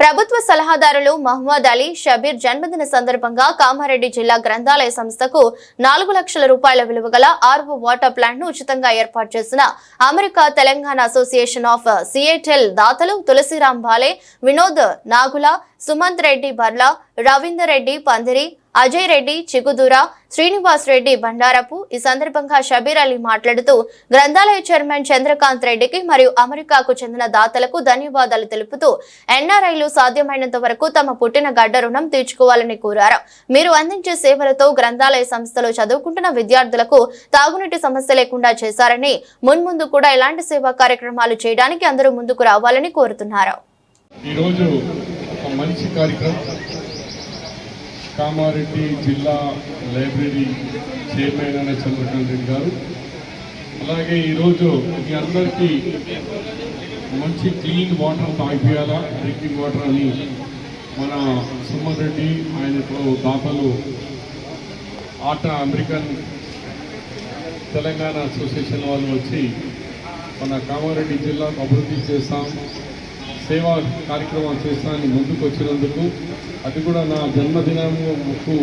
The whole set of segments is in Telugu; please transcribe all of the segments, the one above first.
ప్రభుత్వ సలహాదారులు మహమ్మద్ అలీ షబీర్ జన్మదిన సందర్భంగా కామారెడ్డి జిల్లా గ్రంథాలయ సంస్థకు నాలుగు లక్షల రూపాయల విలువ గల ఆర్వో వాటర్ ప్లాంట్ను ఉచితంగా ఏర్పాటు చేసిన America Telangana Association of Seattle దాతలు తులసిరాం బాలే వినోద్ నాగుల సుమంత్ రెడ్డి బర్లా రవీందర్ రెడ్డి పందిరి అజయ్ రెడ్డి చిగుదూర శ్రీనివాస్ రెడ్డి బండారపు ఈ సందర్భంగా షబీర్ అలీ మాట్లాడుతూ గ్రంథాలయ చైర్మన్ చంద్రకాంత్ రెడ్డికి మరియు అమెరికాకు చెందిన దాతలకు ధన్యవాదాలు తెలుపుతూ ఎన్ఆర్ఐలు సాధ్యమైనంత వరకు తమ పుట్టిన గడ్డ రుణం తీర్చుకోవాలని కోరారు. మీరు అందించే సేవలతో గ్రంథాలయ సంస్థలో చదువుకుంటున్న విద్యార్థులకు తాగునీటి సమస్య లేకుండా చేశారని మున్ముందు కూడా ఇలాంటి సేవా కార్యక్రమాలు చేయడానికి అందరూ ముందుకు రావాలని కోరుతున్నారు ఈరోజు ఒక మంచి కార్యక్రమం కామారెడ్డి జిల్లా లైబ్రరీ చైర్మన్ అనే చంద్రకాంత్ రెడ్డి గారు. అలాగే ఈరోజు మీ అందరికీ మంచి క్లీన్ వాటర్ తాగియాలా డ్రింకింగ్ వాటర్ అని మన సుమన్ రెడ్డి ఆయనతో దాతలు ఆట అమెరికన్ తెలంగాణ అసోసియేషన్ వాళ్ళు వచ్చి మన కామారెడ్డి జిల్లాకు అభివృద్ధి చేస్తాం సేవా కార్యక్రమాలు చేస్తామని ముందుకు వచ్చినందుకు అది కూడా నా జన్మదినముకు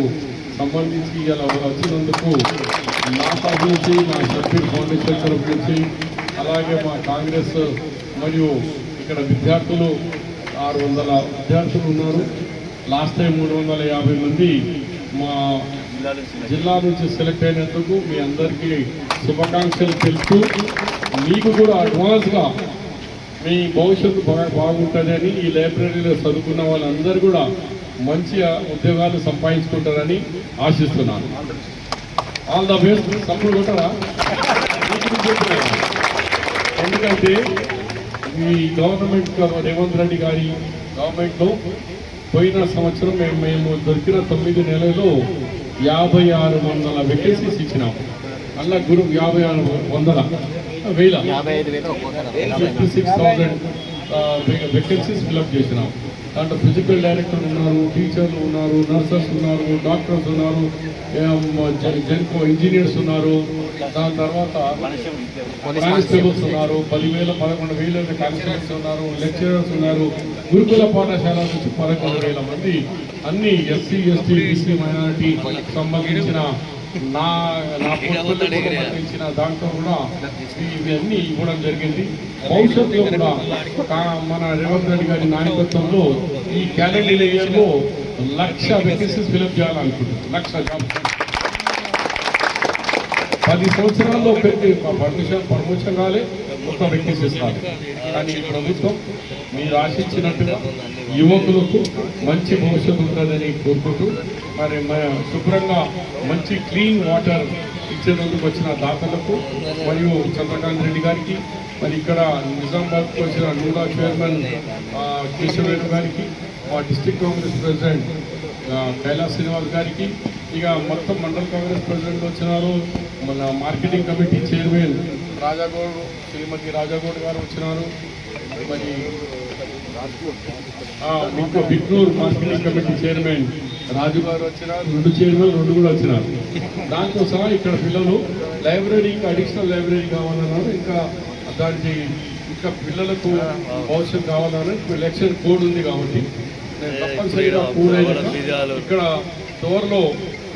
సంబంధించి ఇలా వచ్చినందుకు నా తరఫు నుంచి మా ఫౌండేషన్ తరఫు నుంచి అలాగే మా కాంగ్రెస్ మరియు ఇక్కడ విద్యార్థులు ఆరు వందల విద్యార్థులు ఉన్నారు. లాస్ట్ టైం మూడు వందల యాభై మంది మా జిల్లా నుంచి సెలెక్ట్ అయినందుకు మీ అందరికీ శుభాకాంక్షలు తెలుపుతూ మీకు కూడా అడ్వాన్స్గా మీ భవిష్యత్తు బాగా బాగుంటుందని ఈ లైబ్రరీలో చదువుకున్న వాళ్ళందరూ కూడా మంచి ఉద్యోగాలు సంపాదించుకుంటారని ఆశిస్తున్నాను. ఆల్ ద బెస్ట్ తప్పుడు కొట్టరా? ఎందుకంటే ఈ గవర్నమెంట్ రేవంత్ రెడ్డి గారి గవర్నమెంట్లో పోయిన సంవత్సరం మేము మేము దొరికిన తొమ్మిది నెలల్లో యాభై ఆరు వందల వెకెన్సీస్ ఇచ్చినాం. అలా గురు యాభై ఆరు వందల వేల. Fifty six thousand vacancies fill up చేసినాం. దాంట్లో ఫిజికల్ డైరెక్టర్ ఉన్నారు టీచర్లు ఉన్నారు నర్సెస్ ఉన్నారు డాక్టర్స్ ఉన్నారు జెన్కో ఇంజనీర్స్ ఉన్నారు. దాని తర్వాత కానిస్టేబుల్స్ ఉన్నారు పదివేల పదకొండు వేల కానిస్టేబుల్స్ ఉన్నారు లెక్చరర్స్ ఉన్నారు. గురుకుల పాఠశాల నుంచి పదకొండు వేల మంది అన్ని ఎస్సీ ఎస్టీ బీసీ మైనారిటీ సంబంధించిన నా నా దాంట్లో కూడా ఇవన్నీ ఇవ్వడం జరిగింది. భవిష్యత్తులో కూడా మన రేవంత్ రెడ్డి గారి నాయకత్వంలో ఈ క్యాలెండర్ ఇయర్లో లక్ష వేకెన్సీస్ ఫిలప్ చేయాలనుకుంటున్నాను లక్ష జాబ్స్ పది సంవత్సరాల్లో పెట్టి పర్మిషన్ పర్మిషన్ కాలే మొత్తం వ్యక్తిస్తారు కానీ ఈ ప్రభుత్వం మీరు ఆశించినట్టుగా యువకులకు మంచి భవిష్యత్తు ఉంటుందని కోరుకుంటూ మరి మన శుభ్రంగా మంచి క్లీన్ వాటర్ ఇచ్చేందుకు వచ్చిన దాతలకు మరియు చంద్రకాంత్ రెడ్డి గారికి మరి ఇక్కడ నిజామాబాద్కు వచ్చిన నూడా చైర్మన్ ఆ, గారికి మా district Congress president Kailas Srinivas గారికి ఇక మొత్తం మండల కాంగ్రెస్ ప్రెసిడెంట్ వచ్చినారు. మన marketing committee chairman Rajagoud Srimati Rajagoud గారు వచ్చినారు. మరి ఆ, Bignoor marketing committee chairman Raju గారు వచ్చినారు రెండు చైర్మన్ రెండు కూడా వచ్చినారు దాంతో సహా ఇక్కడ పిల్లలు లైబ్రరీకి అడిషనల్ లైబ్రరీ కావాలన్నారు. ఇంకా దానికి ఇంకా పిల్లలకు భవిష్యత్తు కావాలన్నారు. ఎలక్షన్ కోడ్ ఉంది కాబట్టి. తప్పనిసరిగా ఇక్కడ త్వరలో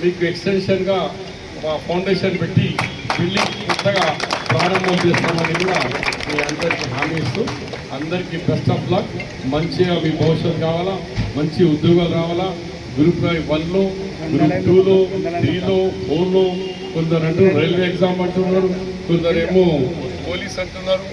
మీకు ఎక్స్టెన్షన్గా మా ఫౌండేషన్ పెట్టి బిల్డింగ్ కొత్తగా ప్రారంభం చేస్తామని కూడా మీ అందరికీ హామీ ఇస్తూ అందరికీ బెస్ట్ ఆఫ్ లక్. మంచిగా మీ భవిష్యత్తు కావాలా? మంచి ఉద్యోగాలు రావాలా? గ్రూప్ వన్లో గ్రూప్ టూలో త్రీలో ఫోర్లో కొందరు అంటూ రైల్వే ఎగ్జామ్ అంటున్నారు కొందరేమో పోలీస్ అంటున్నారు.